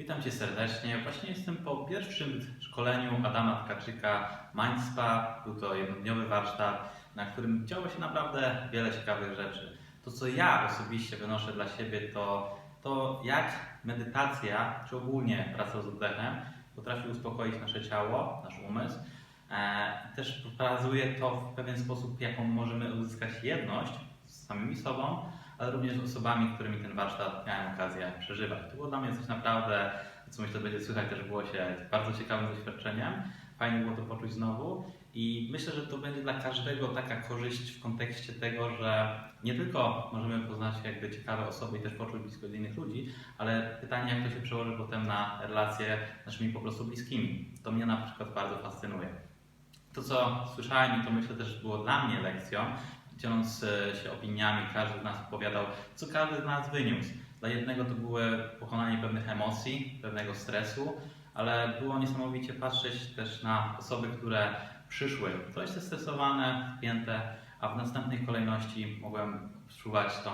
Witam Cię serdecznie. Właśnie jestem po pierwszym szkoleniu Adama Tkaczyka Mindspa. Był to jednodniowy warsztat, na którym działo się naprawdę wiele ciekawych rzeczy. To, co ja osobiście wynoszę dla siebie, to to, jak medytacja, czy ogólnie praca z oddechem, potrafi uspokoić nasze ciało, nasz umysł. E, Też pokazuje to w pewien sposób, jaką możemy uzyskać jedność z samymi sobą, ale również z osobami, którymi ten warsztat miałem okazję przeżywać. To było dla mnie coś naprawdę, co myślę będzie słychać, też było się bardzo ciekawym doświadczeniem. Fajnie było to poczuć znowu i myślę, że to będzie dla każdego taka korzyść w kontekście tego, że nie tylko możemy poznać jakby ciekawe osoby i też poczuć blisko innych ludzi, ale pytanie, jak to się przełoży potem na relacje z naszymi po prostu bliskimi. To mnie na przykład bardzo fascynuje. To, co słyszałem i to myślę też było dla mnie lekcją, dzieląc się opiniami, każdy z nas opowiadał, co każdy z nas wyniósł. Dla jednego to było pokonanie pewnych emocji, pewnego stresu, ale było niesamowicie patrzeć też na osoby, które przyszły dość zestresowane, wpięte, a w następnej kolejności mogłem odczuwać tą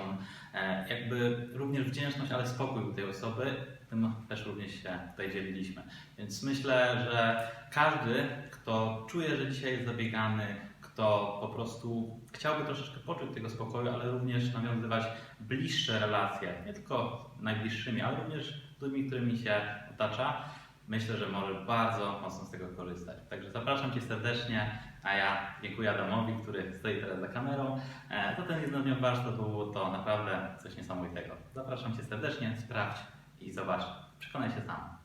e, jakby również wdzięczność, ale spokój u tej osoby. Tym też również się tutaj dzieliliśmy. Więc myślę, że każdy, kto czuje, że dzisiaj jest zabiegany, kto po prostu chciałby troszeczkę poczuć tego spokoju, ale również nawiązywać bliższe relacje, nie tylko najbliższymi, ale również z ludźmi, którymi się otacza, myślę, że może bardzo mocno z tego korzystać. Także zapraszam Cię serdecznie, a ja dziękuję Adamowi, który stoi teraz za kamerą. E, Za ten jednodniowy warsztat było to naprawdę coś niesamowitego. Zapraszam Cię serdecznie, sprawdź i zobacz, przekonaj się sam.